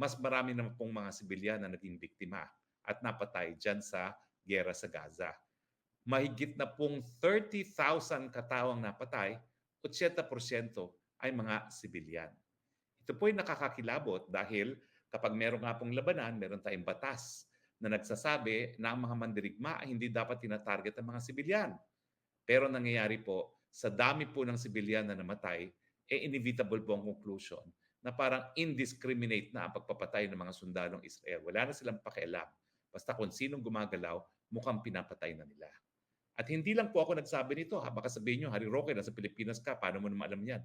mas marami naman pong mga sibilyan na naging biktima at napatay dyan sa gera sa Gaza. Mahigit na pong 30,000 katawang napatay, 80% ay mga sibilyan. Ito po ay nakakakilabot dahil kapag meron nga pong labanan, meron tayong batas na nagsasabi na ang mga mandirigma ay hindi dapat tinatarget ang mga sibilyan. Pero nangyayari po, sa dami po ng sibilyan na namatay, eh inevitable po ang conclusion na parang indiscriminate na ang pagpapatay ng mga sundalong Israel. Wala na silang pakialam. Basta kung sinong gumagalaw, mukhang pinapatay na nila. At hindi lang po ako nagsabi nito. Ha? Baka sabihin nyo, Harry Roque, nasa Pilipinas ka, paano mo naman alam yan?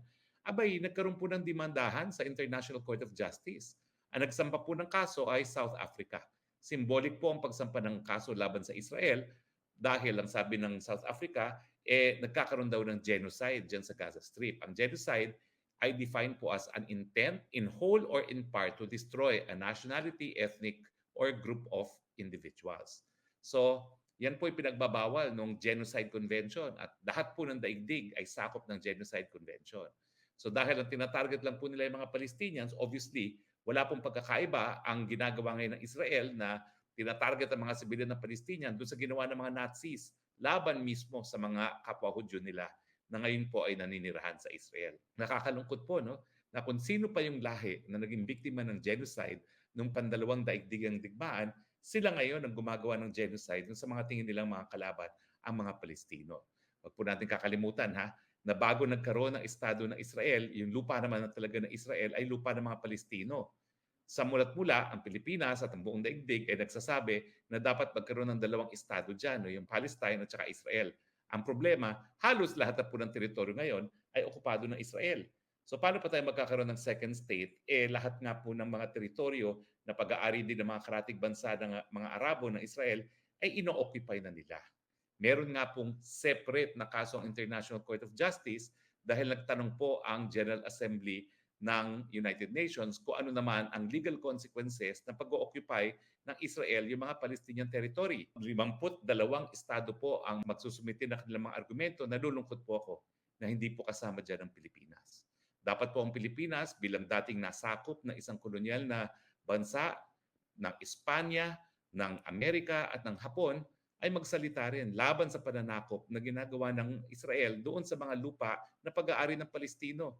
Abay, nagkaroon po ng demandahan sa International Court of Justice. Ang nagsampa po ng kaso ay South Africa. Symbolic po ang pagsampa ng kaso laban sa Israel dahil ang sabi ng South Africa, eh, nagkakaroon daw ng genocide dyan sa Gaza Strip. Ang genocide ay defined po as an intent in whole or in part to destroy a nationality, ethnic, or group of individuals. So, yan po ay pinagbabawal ng Genocide Convention at lahat po ng daigdig ay sakop ng Genocide Convention. So dahil ang tinatarget lang po nila yung mga Palestinians, obviously, wala pong pagkakaiba ang ginagawa ngayon ng Israel na tinatarget ang mga sibilyan ng Palestinian doon sa ginawa ng mga Nazis laban mismo sa mga kapwa Hudyo nila na ngayon po ay naninirahan sa Israel. Nakakalungkot po no na kung sino pa yung lahi na naging biktima ng genocide nung pandalawang daigdigang digmaan, sila ngayon ang gumagawa ng genocide sa mga tingin nilang mga kalaban, ang mga Palestino. Huwag po natin kakalimutan ha, na bago nagkaroon ng Estado ng Israel, yung lupa naman na talaga ng Israel ay lupa ng mga Palestino. Sa mulat mula, ang Pilipinas at ang buong daigdig ay nagsasabi na dapat magkaroon ng dalawang Estado dyan, no? yung Palestine at saka Israel. Ang problema, halos lahat na po ng teritoryo ngayon ay okupado ng Israel. So paano pa tayo magkakaroon ng second state? Eh lahat nga po ng mga teritoryo na pag-aari din ng mga karatig bansa ng mga Arabo ng Israel ay ino-occupy na nila. Meron nga pong separate na kaso ang International Court of Justice dahil nagtanong po ang General Assembly ng United Nations kung ano naman ang legal consequences ng pag-occupy ng Israel yung mga Palestinian territory. 52 estado po ang magsusumiti ng kanilang mga argumento. Nalulungkot po ako na hindi po kasama dyan ang Pilipinas. Dapat po ang Pilipinas bilang dating nasakop ng isang kolonyal na bansa ng Espanya, ng Amerika at ng Hapon ay magsalita rin laban sa pananakop na ginagawa ng Israel doon sa mga lupa na pag-aari ng Palestino.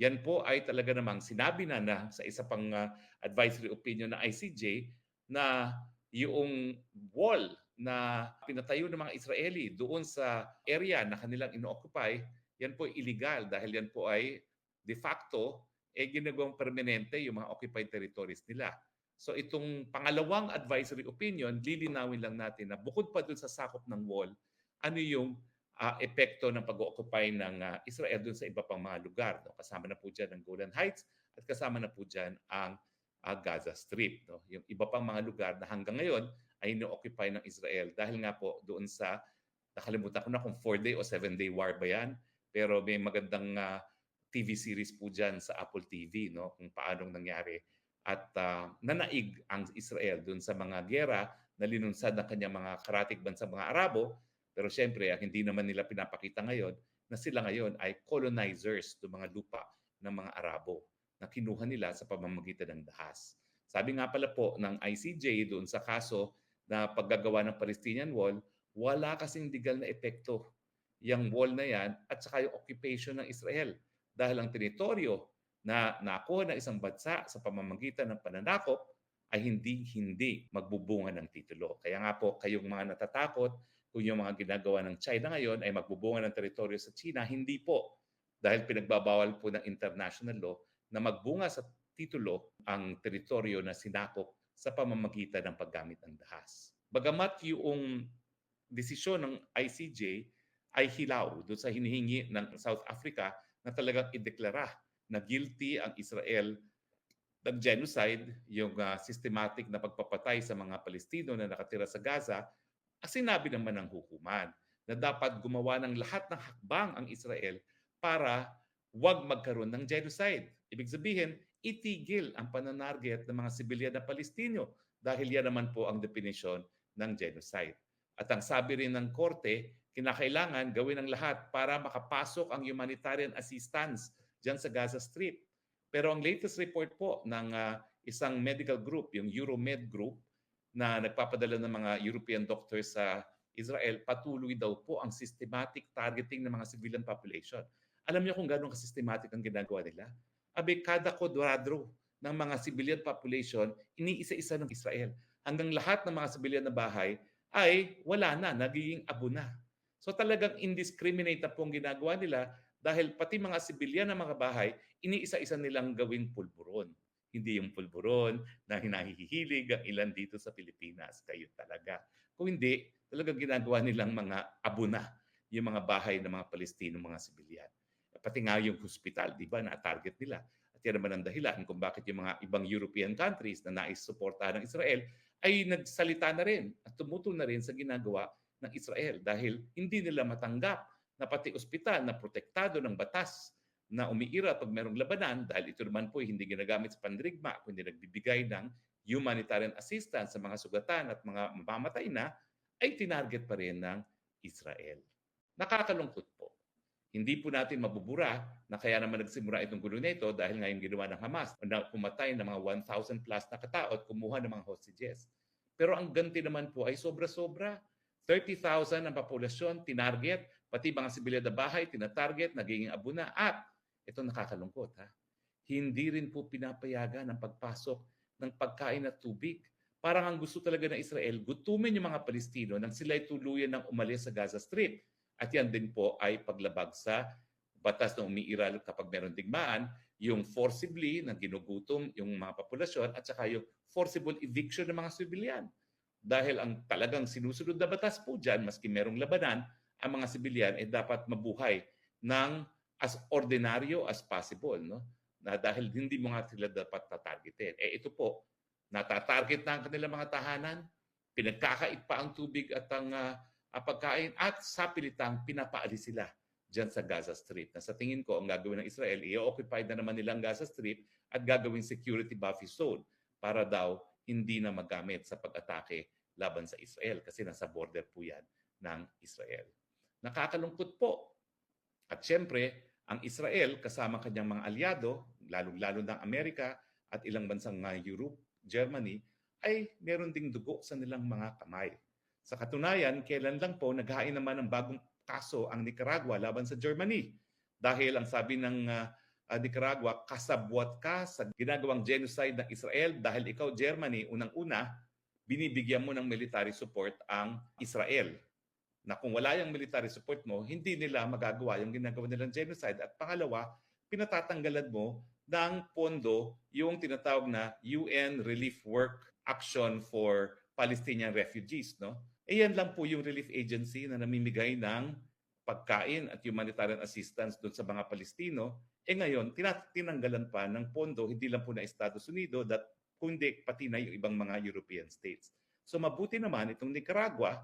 Yan po ay talaga namang sinabi na na sa isa pang uh, advisory opinion ng ICJ na yung wall na pinatayo ng mga Israeli doon sa area na kanilang ino-occupy, yan po illegal dahil yan po ay de facto eh ginagawang permanente yung mga occupied territories nila. So itong pangalawang advisory opinion, lilinawin lang natin na bukod pa dun sa sakop ng wall, ano yung uh, epekto ng pag-occupy ng uh, Israel dun sa iba pang mga lugar. No? Kasama na po dyan ang Golan Heights at kasama na po dyan ang uh, Gaza Strip. No? Yung iba pang mga lugar na hanggang ngayon ay ino-occupy ng Israel dahil nga po doon sa, nakalimutan ko na kung 4-day o 7-day war ba yan, pero may magandang uh, TV series po dyan sa Apple TV, no? kung paanong nangyari. At uh, nanaig ang Israel dun sa mga gera na linunsad ng kanyang mga karatig bansa mga Arabo. Pero siyempre, hindi naman nila pinapakita ngayon na sila ngayon ay colonizers ng mga lupa ng mga Arabo na kinuha nila sa pamamagitan ng dahas. Sabi nga pala po ng ICJ doon sa kaso na paggagawa ng Palestinian Wall, wala kasing legal na epekto yung wall na yan at saka yung occupation ng Israel dahil ang teritoryo na nakuha ng isang bansa sa pamamagitan ng pananakop ay hindi-hindi magbubunga ng titulo. Kaya nga po, kayong mga natatakot kung yung mga ginagawa ng China ngayon ay magbubunga ng teritoryo sa China, hindi po. Dahil pinagbabawal po ng international law na magbunga sa titulo ang teritoryo na sinakop sa pamamagitan ng paggamit ng dahas. Bagamat yung desisyon ng ICJ ay hilaw doon sa hinihingi ng South Africa na talagang ideklara na guilty ang Israel ng genocide, yung uh, systematic na pagpapatay sa mga Palestino na nakatira sa Gaza, sinabi naman ng hukuman na dapat gumawa ng lahat ng hakbang ang Israel para wag magkaroon ng genocide. Ibig sabihin, itigil ang pananarget ng mga sibilyan na Palestino dahil yan naman po ang definisyon ng genocide. At ang sabi rin ng korte, kinakailangan gawin ang lahat para makapasok ang humanitarian assistance dyan sa Gaza Strip. Pero ang latest report po ng uh, isang medical group, yung Euromed Group, na nagpapadala ng mga European doctors sa Israel, patuloy daw po ang systematic targeting ng mga civilian population. Alam niyo kung gano'ng ka-systematic ang ginagawa nila? Abe, kada kwadradro ng mga civilian population, iniisa-isa ng Israel. Hanggang lahat ng mga civilian na bahay ay wala na, nagiging abo na. So talagang indiscriminate na po ang ginagawa nila dahil pati mga sibilyan ng mga bahay, iniisa-isa nilang gawing pulburon. Hindi yung pulburon na hinahihilig ang ilan dito sa Pilipinas. Kayo talaga. Kung hindi, talagang ginagawa nilang mga abo na yung mga bahay ng mga Palestino, mga sibilyan. Pati nga yung hospital, di ba, na-target nila. At yan naman ang dahilan kung bakit yung mga ibang European countries na nais suportahan ng Israel ay nagsalita na rin at tumutol na rin sa ginagawa ng Israel dahil hindi nila matanggap na pati ospital na protektado ng batas na umiira pag merong labanan dahil ito naman po hindi ginagamit sa pandirigma kundi nagbibigay ng humanitarian assistance sa mga sugatan at mga mamamatay na ay tinarget pa rin ng Israel. Nakakalungkot po. Hindi po natin mabubura na kaya naman nagsimula itong gulo na ito dahil nga yung ginawa ng Hamas na pumatay ng mga 1,000 plus na katao at kumuha ng mga hostages. Pero ang ganti naman po ay sobra-sobra. 30,000 ang populasyon, tinarget, pati mga sibilyan na bahay, tinatarget, nagiging abuna. At, ito nakakalungkot ha, hindi rin po pinapayagan ang pagpasok ng pagkain at tubig. Parang ang gusto talaga ng Israel, gutumin yung mga Palestino nang sila'y tuluyan ng umalis sa Gaza Strip. At yan din po ay paglabag sa batas na umiiral kapag meron digmaan, yung forcibly na ginugutom yung mga populasyon at saka yung forcible eviction ng mga sibilyan. Dahil ang talagang sinusunod na batas po dyan, maski merong labanan, ang mga sibilyan ay dapat mabuhay ng as ordinaryo as possible. No? Na dahil hindi mo nga sila dapat tatargetin. Eh ito po, natatarget na ang kanilang mga tahanan, pinagkakait pa ang tubig at ang uh, pagkain at sa pilitang pinapaalis sila dyan sa Gaza Strip. Na sa tingin ko, ang gagawin ng Israel, i-occupy na naman nilang Gaza Strip at gagawin security buffer zone para daw hindi na magamit sa pag-atake laban sa Israel kasi nasa border po yan ng Israel. Nakakalungkot po. At siyempre, ang Israel kasama kanyang mga alyado, lalong-lalo ng Amerika at ilang bansang uh, Europe, Germany, ay meron ding dugo sa nilang mga kamay. Sa katunayan, kailan lang po naghain naman ng bagong kaso ang Nicaragua laban sa Germany. Dahil ang sabi ng uh, uh, Nicaragua, kasabwat ka sa ginagawang genocide ng Israel dahil ikaw, Germany, unang-una, binibigyan mo ng military support ang Israel. Na kung wala yung military support mo, hindi nila magagawa yung ginagawa nilang genocide. At pangalawa, pinatatanggalan mo ng pondo yung tinatawag na UN Relief Work Action for Palestinian Refugees. No? E yan lang po yung relief agency na namimigay ng pagkain at humanitarian assistance doon sa mga Palestino eh ngayon, tinanggalan pa ng pondo, hindi lang po na Estados Unidos, that, kundi pati na yung ibang mga European states. So mabuti naman itong Nicaragua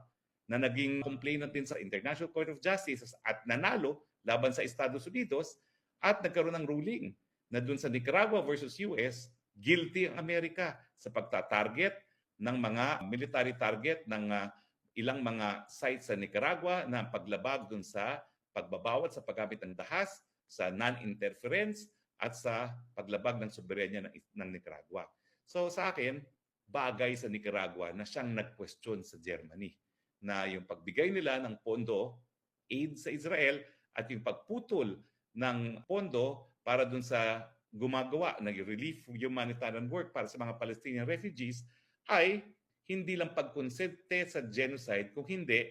na naging complainant din sa International Court of Justice at nanalo laban sa Estados Unidos at nagkaroon ng ruling na dun sa Nicaragua versus US, guilty ang Amerika sa pagtatarget ng mga military target ng uh, ilang mga sites sa Nicaragua na paglabag dun sa pagbabawat sa paggamit ng dahas sa non-interference at sa paglabag ng soberenya ng, ng Nicaragua. So sa akin, bagay sa Nicaragua na siyang nag-question sa Germany na yung pagbigay nila ng pondo, aid sa Israel, at yung pagputol ng pondo para dun sa gumagawa ng relief humanitarian work para sa mga Palestinian refugees ay hindi lang pagkonsente sa genocide, kung hindi,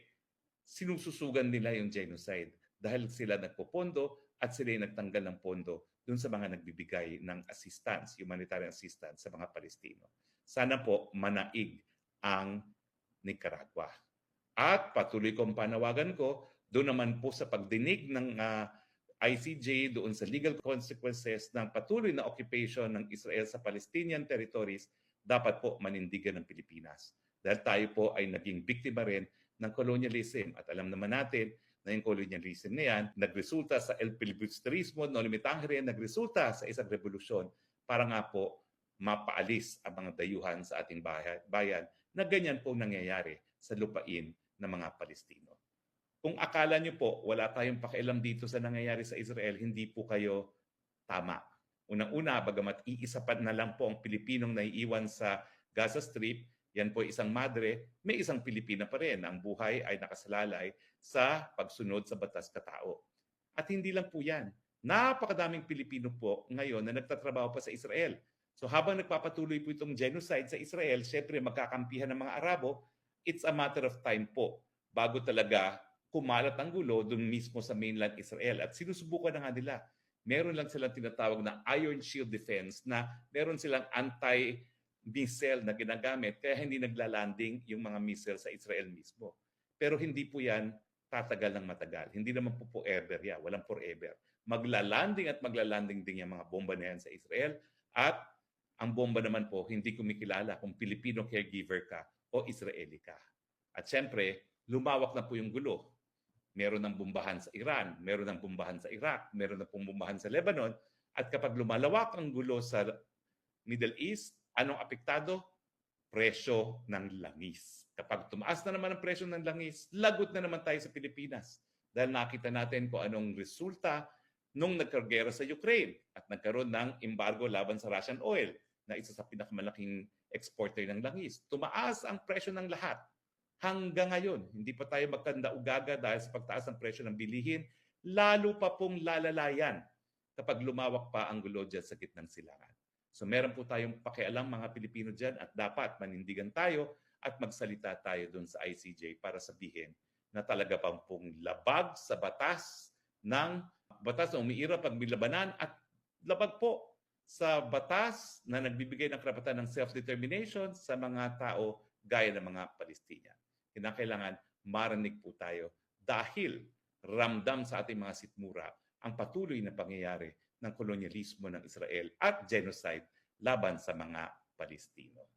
sinususugan nila yung genocide dahil sila nagpopondo at sila nagtanggal ng pondo dun sa mga nagbibigay ng assistance, humanitarian assistance sa mga Palestino. Sana po manaig ang Nicaragua. At patuloy kong panawagan ko, doon naman po sa pagdinig ng uh, ah, ICJ doon sa legal consequences ng patuloy na occupation ng Israel sa Palestinian territories, dapat po manindigan ng Pilipinas. Dahil tayo po ay naging biktima rin ng colonialism at alam naman natin na yung colonialism na yan, nagresulta sa el filibusterismo, no limitangere, nagresulta sa isang revolusyon para nga po mapaalis ang mga dayuhan sa ating bayan na ganyan po nangyayari sa lupain ng mga Palestino. Kung akala nyo po wala tayong pakialam dito sa nangyayari sa Israel, hindi po kayo tama. Unang-una, bagamat iisa pa na lang po ang Pilipinong naiiwan sa Gaza Strip, yan po isang madre, may isang Pilipina pa rin. Ang buhay ay nakasalalay sa pagsunod sa batas katao. At hindi lang po yan. Napakadaming Pilipino po ngayon na nagtatrabaho pa sa Israel. So habang nagpapatuloy po itong genocide sa Israel, syempre magkakampihan ng mga Arabo, it's a matter of time po bago talaga kumalat ang gulo doon mismo sa mainland Israel. At sinusubukan na nga nila. Meron lang silang tinatawag na Iron Shield Defense na meron silang anti-missile na ginagamit kaya hindi naglalanding yung mga missile sa Israel mismo. Pero hindi po yan tatagal ng matagal. Hindi naman po forever yan. Walang forever. Maglalanding at maglalanding din yung mga bomba na yan sa Israel at ang bomba naman po hindi kumikilala kung Filipino caregiver ka o Israeli ka. At syempre, lumawak na po yung gulo meron ng bumbahan sa Iran, meron ng bumbahan sa Iraq, meron ng bumbahan sa Lebanon. At kapag lumalawak ang gulo sa Middle East, anong apektado? Presyo ng langis. Kapag tumaas na naman ang presyo ng langis, lagot na naman tayo sa Pilipinas. Dahil nakita natin kung anong resulta nung nagkargera sa Ukraine at nagkaroon ng embargo laban sa Russian oil na isa sa pinakamalaking exporter ng langis. Tumaas ang presyo ng lahat hanggang ngayon, hindi pa tayo magkanda-ugaga dahil sa pagtaas ng presyo ng bilihin, lalo pa pong lalalayan kapag lumawak pa ang gulo dyan sa gitnang silangan. So meron po tayong pakialam mga Pilipino dyan at dapat manindigan tayo at magsalita tayo dun sa ICJ para sabihin na talaga pang pong labag sa batas ng batas na umiira pag bilabanan at labag po sa batas na nagbibigay ng karapatan ng self-determination sa mga tao gaya ng mga Palestinian kinakailangan marinig po tayo dahil ramdam sa ating mga sitmura ang patuloy na pangyayari ng kolonyalismo ng Israel at genocide laban sa mga Palestino.